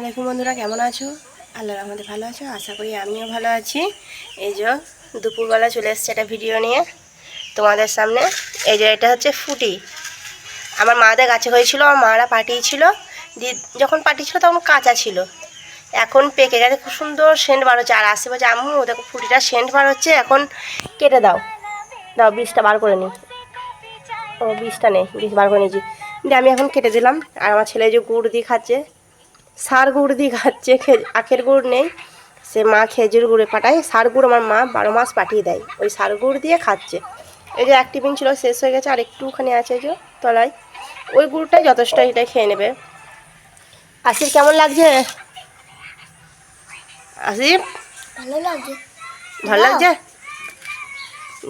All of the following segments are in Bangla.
আলাইকুম বন্ধুরা, কেমন আছো? আল্লাহ আমাদের ভালো আছো, আশা করি আমিও ভালো আছি। এই যে দুপুরবেলা চলে এসছে একটা ভিডিও নিয়ে তোমাদের সামনে। এই যে এটা হচ্ছে ফুটি। আমার মাদের গাছে হয়েছিল, আমার মারা পাঠিয়েছিল। দিয়ে যখন পাঠিয়েছিল তখন কাঁচা ছিল। এখন পেকে গেছে, খুব সুন্দর সেন্ট বার হচ্ছে। আর আশেপাশে আম্মু দেখো ফুটিটা সেন্ট বার হচ্ছে, এখন কেটে দাও। দাও বীজটা বার করে নিই। ও বীজটা নেই বীজ বার করে নিয়েছি। দিয়ে আমি এখন কেটে দিলাম। আর আমার ছেলে যে গুড় দিয়ে খাচ্ছে। সার গুড় দিয়ে খাচ্ছে আখের গুড় নেই সে মা খেজুর গুড়ে পাঠায়। সার গুড় আমার মা বারো মাস পাঠিয়ে দেয়। ওই সার গুড় দিয়ে খাচ্ছে। এই যে এক টিফিন ছিল শেষ হয়ে গেছে। আর একটুখানি আছে যে তলায়। ওই গুড়টাই যথেষ্ট এটাই খেয়ে নেবে। আসির কেমন লাগছে? আসিফ? ভালো লাগছে। ভালো লাগছে?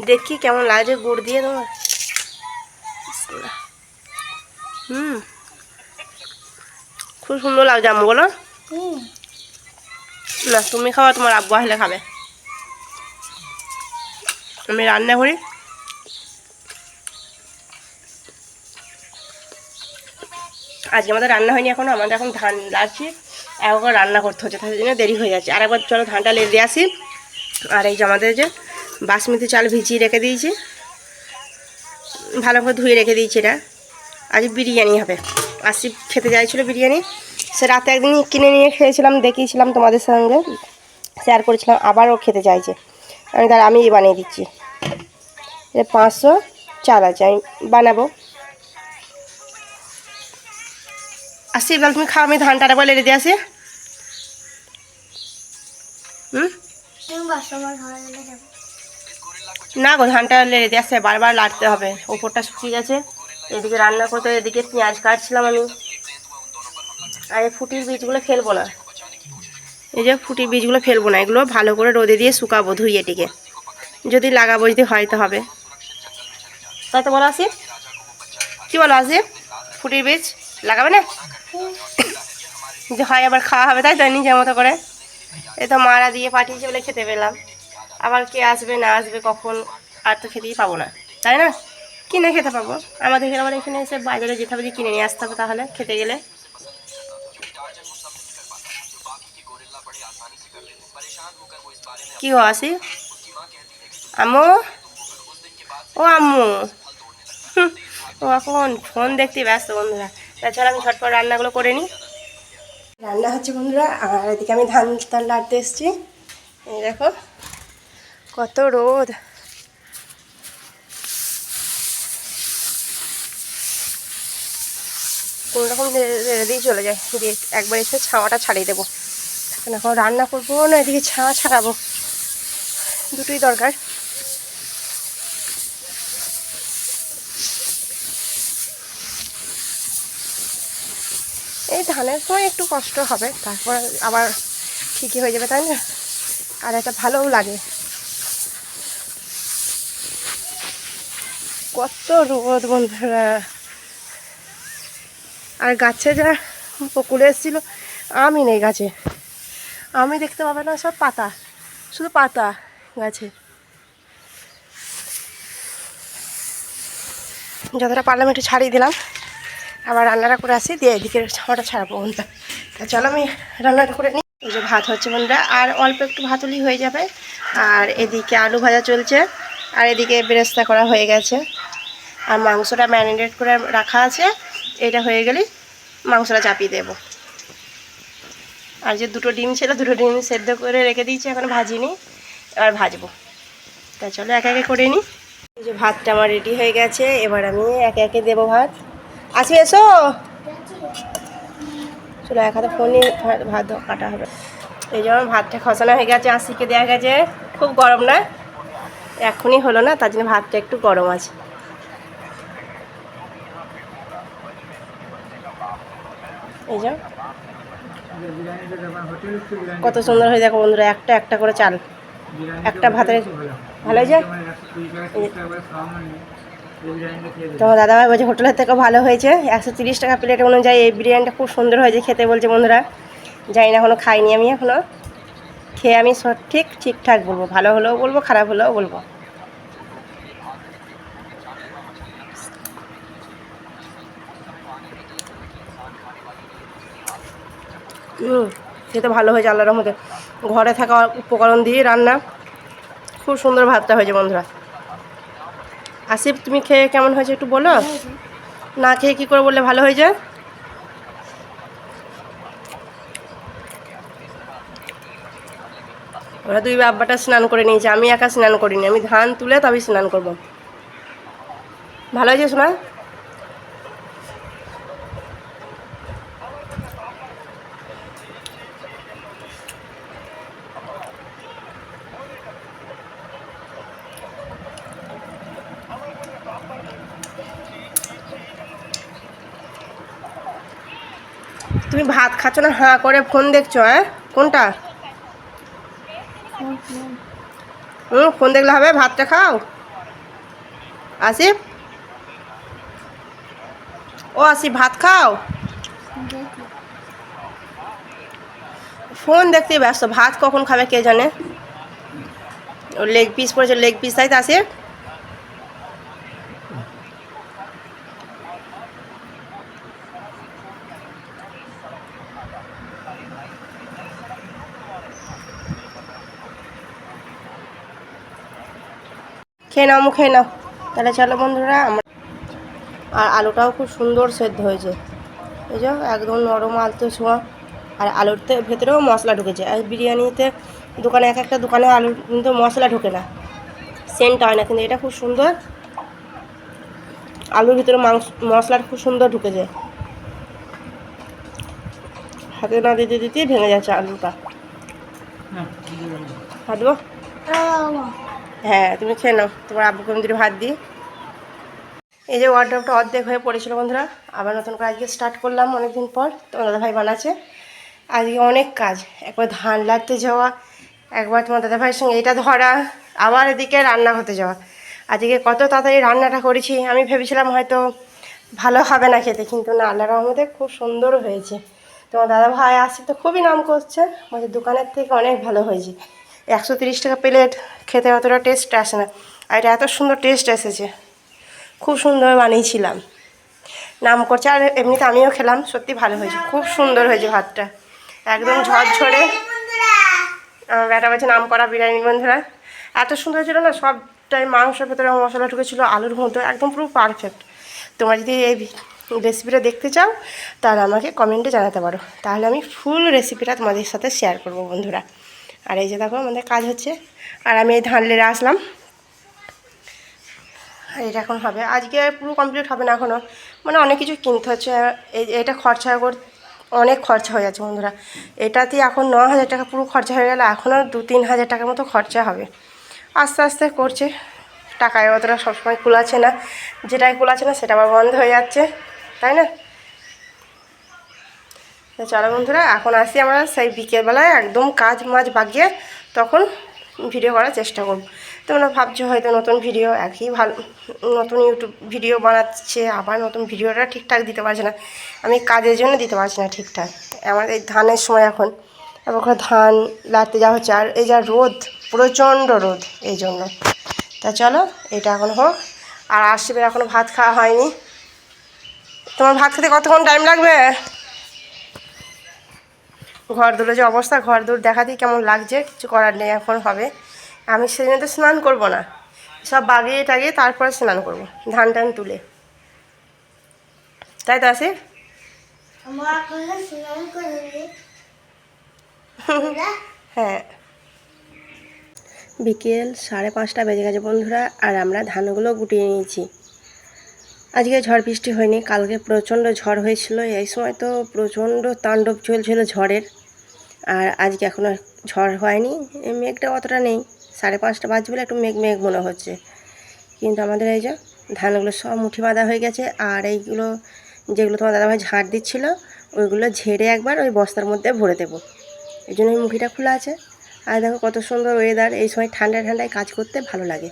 দেখি কেমন লাগছে গুড় দিয়ে তোমার। হুম। খুব সুন্দর লাগছে আম্মু বলো না তুমি খাওয়া তোমার আব্বু আসলে খাবে। আমি রান্না করি আজকে আমাদের রান্না হয়নি এখনও আমাদের এখন ধান লাড়ছি একবার রান্না করতে হচ্ছে তার জন্য দেরি হয়ে যাচ্ছে। আর একবার চলো ধানটা দিয়ে আসি। আর এই যে আমাদের যে বাসমতি চাল ভিজিয়ে রেখে দিয়েছি। ভালো করে ধুয়ে রেখে দিয়েছি এটা। আজ বিরিয়ানি হবে। আসি খেতে চাইছিল বিরিয়ানি। সে রাতে একদিন কিনে নিয়ে খেয়েছিলাম দেখিয়েছিলাম তোমাদের সঙ্গে শেয়ার করেছিলাম আবারও খেতে চাইছে। আমি তাহলে আমি বানিয়ে দিচ্ছি। এটা পাঁচশো চাল আছে আমি বানাবো। আসি এবার তুমি খাও আমি ধানটা একবার লেড়ে দিয়ে আসি না গো ধানটা লেড়ে দিয়ে আসছে বারবার লাড়তে হবে ওপরটা শুকিয়ে গেছে। এদিকে রান্না করতে এদিকে পেঁয়াজ কাটছিলাম আমি। আর এই ফুটির বীজগুলো ফেলব না। এই যে ফুটির বীজগুলো ফেলব না, এগুলো ভালো করে রোদে দিয়ে শুকাবো ধুইয়ে টিকে যদি লাগাবো যদি হয় তো হবে। তাই তো বলো আসি। কি বলো আসি? ফুটির বীজ লাগাবে না? যে হয় আবার খাওয়া হবে, তাই তো নিজের মতো করে। এই তো মারা দিয়ে পাঠিয়েছে বলে খেতে পেলাম। আবার কে আসবে না আসবে কখন, আর তো খেতেই পাবো না। তাই না? কিনে খেতে পাবো। আমাদের এখানে আবার এখানে এসে বাজারে যেতে হবে যে কিনে নিয়ে আসতে হবে তাহলে খেতে গেলে। কি আসি? আম্মু ও আম্মু। ও এখন ফোন দেখতে ব্যস্ত বন্ধুরা। তাছাড়া আমি ঝটপট রান্নাগুলো করে নিই রান্না হচ্ছে বন্ধুরা, আর এদিকে আমি ধান টান লাড়তে এসেছি। দেখো, কত রোদ। কোনো রকম রেড়ে দিয়ে চলে যায়। দিয়ে একবার এসে ছাওয়াটা ছাড়িয়ে দেবো। এখন এখন রান্না করব, না এদিকে ছাওয়া ছাড়াবো। দুটোই দরকার। এই ধানের সময় একটু কষ্ট হবে, তারপর আবার ঠিকই হয়ে যাবে, তাই না? আর এটা ভালোও লাগে। কত রোদ বন্ধুরা। আর গাছে যা পুকুরে এসেছিল, আমি নেই গাছে। আমি দেখতে পাবে না সব পাতা, শুধু পাতা গাছে। যতটা পারলাম একটু ছাড়িয়ে দিলাম। আবার রান্নাটা করে আসি, দিয়ে এদিকে ছাওয়াটা ছাড়াবো। বন্ধুরা তা চলো আমি রান্নাটা করে নিই। এই যে ভাত হচ্ছে বন্ধুরা, আর অল্প একটু ভাতুলি হয়ে যাবে। আর এদিকে আলু ভাজা চলছে, আর এদিকে বেরেস্তা করা হয়ে গেছে। আর মাংসটা ম্যারিনেট করে রাখা আছে। এটা হয়ে গেলে মাংসটা চাপিয়ে দেবো। আর যে দুটো ডিম ছিল দুটো ডিম সেদ্ধ করে রেখে দিয়েছি, এখন ভাজিনি, এবার ভাজবো। তা চলো একে একে করে নিই যে ভাতটা আমার রেডি হয়ে গেছে, এবার আমি একে একে দেবো ভাত। আসি, এসো। চলো এক হাতে ফোন ভাত- কাটা হবে। এই যেমন ভাতটা খসানো হয়ে গেছে, আশিকে দেওয়া গেছে। খুব গরম না? এখনই হলো না, তার জন্য ভাতটা একটু গরম আছে। এই যে। কত সুন্দর হয়ে দেখো বন্ধুরা, একটা একটা করে চাল। একটা ভাতের ভালো হয়েছে? তোমার দাদাভাই বলছে হোটেলের থেকে ভালো হয়েছে। একশো তিরিশ টাকা প্লেট অনুযায়ী এই বিরিয়ানিটা খুব সুন্দর হয়েছে খেতে বলছে বন্ধুরা। জানি না এখনও খাইনি আমি এখনও খেয়ে আমি সঠিক ঠিকঠাক বলব, ভালো হলেও বলব, খারাপ হলেও বলব। খেতে ভালো হয়েছে আল্লাহর রহমতে। ঘরে থাকা উপকরণ দিয়ে রান্না। খুব সুন্দর ভাতটা হয়েছে বন্ধুরা। আসিফ তুমি খেয়ে কেমন হয়েছে একটু বলো? না খেয়ে কী করে বললে ভালো হয়েছে? ওরা দুই বাব্বাটা স্নান করে নিয়েছে। আমি একা স্নান করিনি। আমি ধান তুলে তবে স্নান করব। ভালো হয়েছে শোনা তুমি ভাত খাচ্ছ না? হাঁ করে ফোন দেখছ হ্যাঁ? কোনটা? হুম, ফোন দেখলে হবে? ভাতটা খাও। আসিফ? ও আসিফ, ভাত খাও? ফোন দেখতে ব্যস্ত। ভাত কখন খাবে কে জানে? ও লেগ পিস পড়েছে লেগ পিস তাই তো, আসিফ? খেয়ে নাও মুখে নাও। তাহলে চলো বন্ধুরা আমার আর আলুটাও খুব সুন্দর সেদ্ধ হয়েছে। এই যে একদম নরম আলতো ছোঁয়া। আর আলুর তে- ভেতরেও মশলা ঢুকেছে। আর বিরিয়ানিতে দোকানে এক একটা দোকানে আলু কিন্তু মশলা ঢোকে না। সেন্ট হয় না কিন্তু এটা খুব সুন্দর। আলুর ভিতরে মাংস মশলাটা খুব সুন্দর ঢুকেছে। হাতে না দিতে দিতেই ভেঙে যাচ্ছে আলুটা। হাত দেবো হ্যাঁ তুমি খেয়ে নাও। তোমার আব্বুকে আমি ভাত দিই। এই যে ওয়ার্ড্রপটা অর্ধেক হয়ে পড়েছিল বন্ধুরা, আবার নতুন করে আজকে স্টার্ট করলাম অনেকদিন পর। তোমার দাদাভাই বানাচ্ছে। আজকে অনেক কাজ। একবার ধান লাগতে যাওয়া, একবার তোমার দাদাভাইয়ের সঙ্গে এটা ধরা, আবার এদিকে রান্না হতে যাওয়া। আজকে কত তাড়াতাড়ি রান্নাটা করেছি, আমি ভেবেছিলাম হয়তো ভালো হবে না খেতে, কিন্তু না আল্লাহ রহমতে খুব সুন্দর হয়েছে। তোমার দাদা ভাই আসছে তো খুবই নাম করছে বলছে দোকানের থেকে অনেক ভালো হয়েছে। একশো তিরিশ টাকা প্লেট খেতে অতটা টেস্ট আসে না। আর এটা এত সুন্দর টেস্ট এসেছে। খুব সুন্দর বানিয়েছিলাম নাম করছে আর এমনিতে আমিও খেলাম, সত্যি ভালো হয়েছে। খুব সুন্দর হয়েছে ভাতটা। একদম ঝরঝরে। বেটা বলছে, নাম করা বিরিয়ানি বন্ধুরা। এত সুন্দর ছিল না, সবটাই মাংসের ভেতরে মশলা ঢুকেছিল, আলুর মতো, একদম পুরো পারফেক্ট তোমরা যদি এই রেসিপিটা দেখতে চাও, তাহলে আমাকে কমেন্টে জানাতে পারো। তাহলে আমি ফুল রেসিপিটা তোমাদের সাথে শেয়ার করব বন্ধুরা। আর এই যে দেখো আমাদের কাজ হচ্ছে। আর আমি এই ধান লেড়ে আসলাম। এটা এখন হবে। আজকে পুরো কমপ্লিট হবে না এখনও মানে অনেক কিছু কিনতে হচ্ছে। এটা খরচা কর অনেক খরচা হয়ে যাচ্ছে বন্ধুরা। এটাতে এখন ন হাজার টাকা পুরো খরচা হয়ে গেলে। এখনও দু তিন হাজার টাকার মতো খরচা হবে। আস্তে আস্তে করছে। টাকায় অতটা সবসময় কুলাচ্ছে না। যেটাই কুলাচ্ছে না, সেটা আবার বন্ধ হয়ে যাচ্ছে। তাই না? তো চলো বন্ধুরা, এখন আসি আমরা সেই বিকেলবেলায় একদম কাজ মাজ বাগিয়ে তখন ভিডিও করার চেষ্টা করব। তোমরা ভাবছ হয়তো নতুন ভিডিও, একই ভালো, নতুন ইউটিউব ভিডিও বানাচ্ছে, আবার নতুন ভিডিওটা ঠিকঠাক দিতে পারছে না। আমি কাজের জন্য দিতে পারছি না ঠিকঠাক। আমার এই ধানের সময় এখন ওখানে ধান লাড়তে যাওয়া হচ্ছে, আর এই যা রোদ, প্রচণ্ড রোদ এই জন্য। তা চলো, এটা এখন হোক। আর আসবে এখনও ভাত খাওয়া হয়নি। তোমার ভাত খেতে কতক্ষণ টাইম লাগবে? ঘর দুটো যে অবস্থা ঘর দূর দেখাতেই কেমন লাগছে কিছু করার নেই এখন হবে। আমি সেদিনে তো স্নান করব না। সব বাগিয়ে টাগিয়ে তারপরে স্নান করব ধান টান তুলে। তাই তো আসে হ্যাঁ। বিকেল সাড়ে পাঁচটা বেজে গেছে বন্ধুরা আর আমরা ধানগুলো গুটিয়ে নিয়েছি। আজকে ঝড় বৃষ্টি হয়নি কালকে প্রচণ্ড ঝড় হয়েছিল এই সময় তো প্রচণ্ড তাণ্ডব চলছিল ঝড়ের। আর আজকে এখনও ঝড় হয়নি। মেঘটা অতটা নেই। সাড়ে পাঁচটা বাজবে বলে একটু মেঘ মেঘ মনে হচ্ছে। কিন্তু আমাদের এই যে ধানগুলো সব মুঠি বাঁধা হয়ে গেছে। আর এইগুলো যেগুলো তোমার দাদাভাই ঝাড় দিচ্ছিল, ওইগুলো ঝেড়ে একবার ওই বস্তার মধ্যে ভরে দেবো। এই জন্য এই মুখিটা খোলা আছে। আর দেখো কত সুন্দর ওয়েদার এই সময় ঠান্ডায় ঠান্ডায় কাজ করতে ভালো লাগে।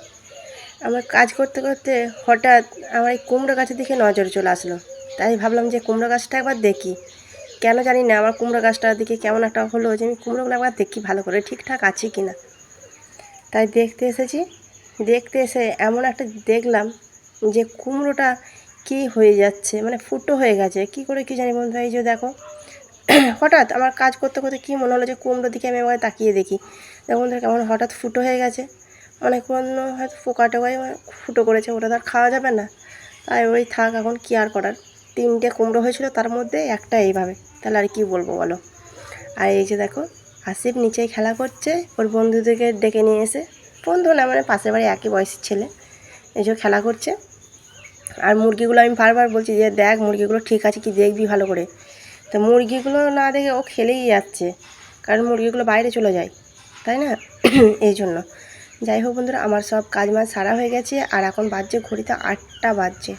আমার কাজ করতে করতে হঠাৎ আমার এই কুমড়ো গাছের দিকে নজর চলে আসলো। তাই ভাবলাম যে কুমড়ো গাছটা একবার দেখি। কেন জানি না, আমার কুমড়ো গাছটার দিকে কেমন একটা হলো যে আমি কুমড়োগুলো একবার দেখি ভালো করে, ঠিকঠাক আছে কি না তাই দেখতে এসেছি, দেখতে এসে এমন একটা দেখলাম যে কুমড়োটা কি হয়ে যাচ্ছে মানে ফুটো হয়ে গেছে, কি করে কি জানি বন্ধুরা, এই যে দেখো, হঠাৎ আমার কাজ করতে করতে কী মনে হলো যে কুমড়োর দিকে আমি এবার তাকিয়ে দেখি। দেখুন তো কেমন হঠাৎ ফুটো হয়ে গেছে কোনো হয়তো পোকা টোকাই ফুটো করেছে, ওটা আর খাওয়া যাবে না। তাই ওই থাক এখন কী আর করার, তিনটে কুমড়ো হয়েছিল তার মধ্যে একটা এইভাবে। তাহলে আর কি বলব বলো? আর এই যে দেখো, আসিফ নিচেই খেলা করছে, ওর বন্ধুদেরকে ডেকে নিয়ে এসে, বন্ধু না মানে পাশের বাড়ি একই বয়সের ছেলে, এই যে খেলা করছে। আর মুরগিগুলো আমি বারবার বলছি যে, দেখ মুরগিগুলো ঠিক আছে কি দেখবি ভালো করে। তো মুরগিগুলো না দেখে ও খেলেই যাচ্ছে, কারণ মুরগিগুলো বাইরে চলে যায়, তাই না? এই জন্য। যাই হোক বন্ধুরা, আমার সব কাজ মাজ সারা হয়ে গেছে, আর এখন বাজছে ঘড়িতে আটটা বাজছে।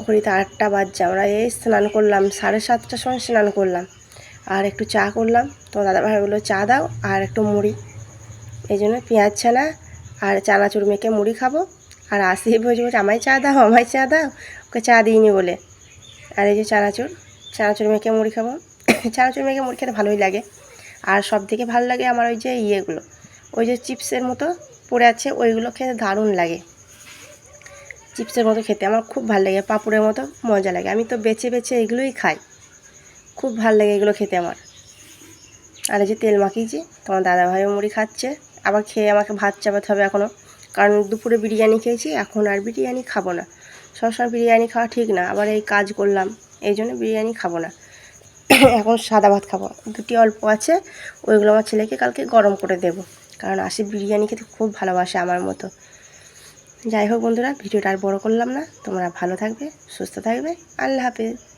ঘড়িতে আটটা বাজছে। আমরা এই স্নান করলাম, সাড়ে সাতটার সময় স্নান করলাম। আর একটু চা করলাম। তো দাদাভাই বলল, চা দাও আর একটু মুড়ি। এই জন্য পেঁয়াজ ছানা আর চানাচুর মেখে মুড়ি খাব। আর আসিফ হয়েছে বলছে আমায় চা দাও, আমায় চা দাও। ওকে চা দিইনি বলে। আর এই যে চানাচুর চানাচুর মেখে মুড়ি খাব। চানাচুর মেখে মুড়ি খেতে ভালোই লাগে। আর সব থেকে ভালো লাগে আমার ওই যে ইয়েগুলো, ওই যে চিপসের মতো পড়ে আছে, ওইগুলো খেতে দারুণ লাগে। চিপসের মতো খেতে আমার খুব ভালো লাগে, পাঁপড়ের মতো মজা লাগে। আমি তো বেছে বেছে এগুলোই খাই। খুব ভালো লাগে এগুলো খেতে আমার। আর এই যে তেল মাখিয়েছি, তোমার দাদাভাইও মুড়ি খাচ্ছে। আবার খেয়ে আমাকে ভাত চাপাতে হবে এখনও কারণ দুপুরে বিরিয়ানি খেয়েছি, এখন আর বিরিয়ানি খাব না। সবসময় বিরিয়ানি খাওয়া ঠিক না, আবার এই কাজ করলাম, এই জন্য বিরিয়ানি খাব না। এখন সাদা ভাত খাব। দুটি অল্প আছে, ওইগুলো আমার ছেলেকে কালকে গরম করে দেবো। কারণ আসি বিরিয়ানি খেতে খুব ভালোবাসে আমার মতো। যাই হোক বন্ধুরা, ভিডিওটা আর বড় করলাম না। তোমরা ভালো থাকবে, সুস্থ থাকবে। আল্লাহ হাফেজ।